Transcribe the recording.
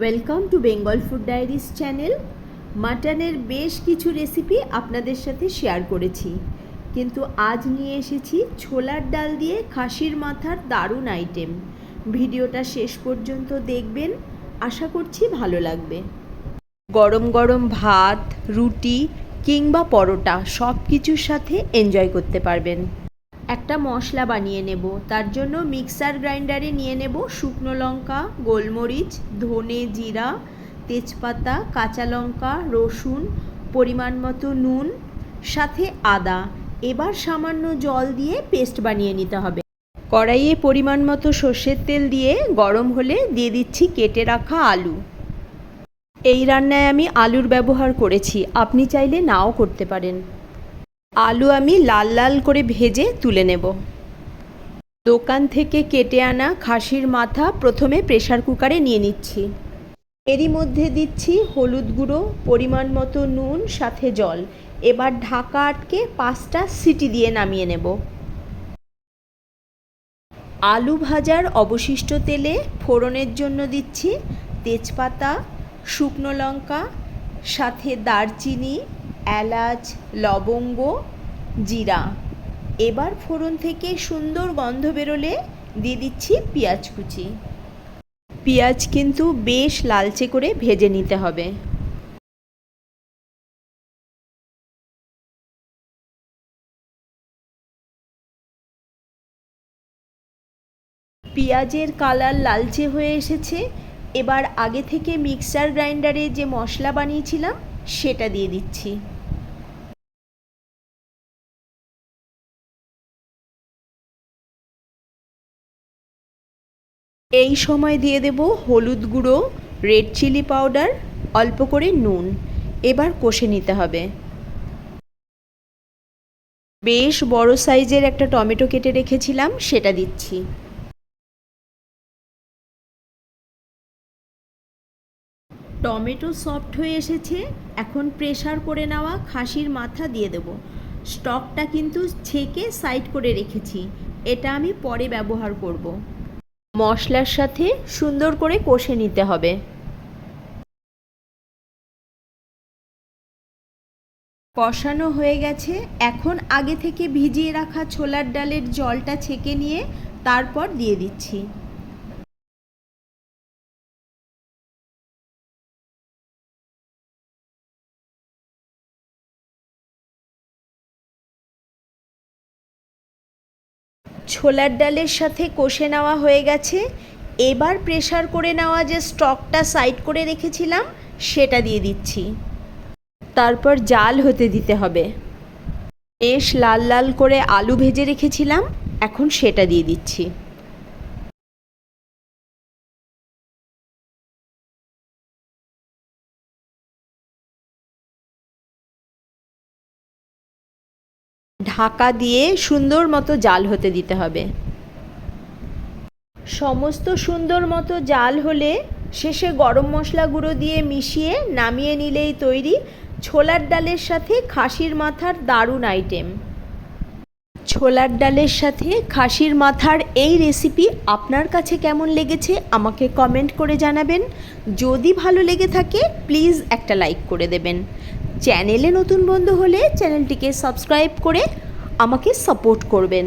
Welcome to Bengal food diaries channel মাটনের বেশ কিছু রেসিপি আপনাদের সাথে শেয়ার করেছি। কিন্তু আজ নিয়ে এসেছি ছোলার ডাল দিয়ে খাসির মাথার দারুণ আইটেম ভিডিওটা শেষ পর্যন্ত দেখবেন। আশা করছি ভালো লাগবে। গরম গরম ভাত, রুটি কিংবা পরোটা সব কিছুর সাথে এনজয় করতে পারবেন। একটা মশলা বানিয়ে নেব। তার জন্য মিক্সার গ্রাইন্ডারে নিয়ে নেব শুকনো লঙ্কা, গোলমরিচ, ধনে জিরা, তেজপাতা, কাঁচা লঙ্কা, রসুন, পরিমাণ মতো নুন, সাথে আদা। এবার সামান্য জল দিয়ে পেস্ট বানিয়ে নিতে হবে। কড়াইয়ে পরিমাণ মতো সর্ষের তেল দিয়ে গরম হলে দিয়ে দিচ্ছি কেটে রাখা আলু। এই রান্নায় আমি আলুর ব্যবহার করেছি। আপনি চাইলে নাও করতে পারেন। আলু আমি লাল লাল করে ভেজে তুলে নেব। দোকান থেকে কেটে আনা খাসির মাথা প্রথমে প্রেশার কুকারে নিয়ে নিচ্ছি। এরই মধ্যে দিচ্ছি হলুদ গুঁড়ো, পরিমাণ মতো নুন, সাথে জল। এবার ঢাকা আটকে পাঁচটা সিটি দিয়ে নামিয়ে নেব। আলু ভাজার অবশিষ্ট তেলে ফোড়নের জন্য দিচ্ছি তেজপাতা, শুকনো লঙ্কা, সাথে দারচিনি এলাচ, লবঙ্গ, জিরা। এবার ফোড়ন থেকে সুন্দর গন্ধ বেরোলে দিয়ে দিচ্ছি পেঁয়াজ কুচি। পেঁয়াজ কিন্তু বেশ লালচে করে ভেজে নিতে হবে। পেঁয়াজের কালার লালচে হয়ে এসেছে। এবার আগে থেকে মিক্সার গ্রাইন্ডারে যে মশলা বানিয়েছিলাম, সেটা দিয়ে দিচ্ছি। এই সময় দিয়ে দেব হলুদ গুঁড়ো, রেড চিলি পাউডার, অল্প করে নুন। এবার কষে নিতে হবে। বেশ বড় সাইজের একটা টমেটো কেটে রেখেছিলাম, সেটা দিচ্ছি। টমেটো সফট হয়ে এসেছে, এখন প্রেশার করে নেওয়া খাসির মাথা দিয়ে দেব। স্টকটা কিন্তু ছেঁকে সাইড করে রেখেছি, এটা আমি পরে ব্যবহার করব। মশলার সাথে সুন্দর করে কষে নিতে হবে। কষানো হয়ে গেছে। এখন আগে থেকে ভিজিয়ে রাখা ছোলার ডালের জলটা ছেঁকে নিয়ে তারপর দিয়ে দিচ্ছি। ছোলার ডালের সাথে কষে নেওয়া হয়ে গেছে। এবার প্রেশার করে নেওয়া যে স্টকটা সাইড করে রেখেছিলাম, সেটা দিয়ে দিচ্ছি। তারপর জাল হতে দিতে হবে। বেশ লাল লাল করে আলু ভেজে রেখেছিলাম, এখন সেটা দিয়ে দিচ্ছি। ঢাকা দিয়ে সুন্দর মতো জাল হতে দিতে হবে। সমস্ত সুন্দর মতো জাল হলে শেষে গরম মশলা গুঁড়ো দিয়ে মিশিয়ে নামিয়ে নিলেই তৈরি ছোলার ডালের সাথে খাসির মাথার দারুণ আইটেম। ছোলার ডালের সাথে খাসির মাথার এই রেসিপি আপনার কাছে কেমন লেগেছে আমাকে কমেন্ট করে জানাবেন। যদি ভালো লেগে থাকে, প্লিজ একটা লাইক করে দেবেন। চ্যানেলে নতুন বন্ধু হলে চ্যানেলটিকে সাবস্ক্রাইব করে আমাকে সাপোর্ট করবেন।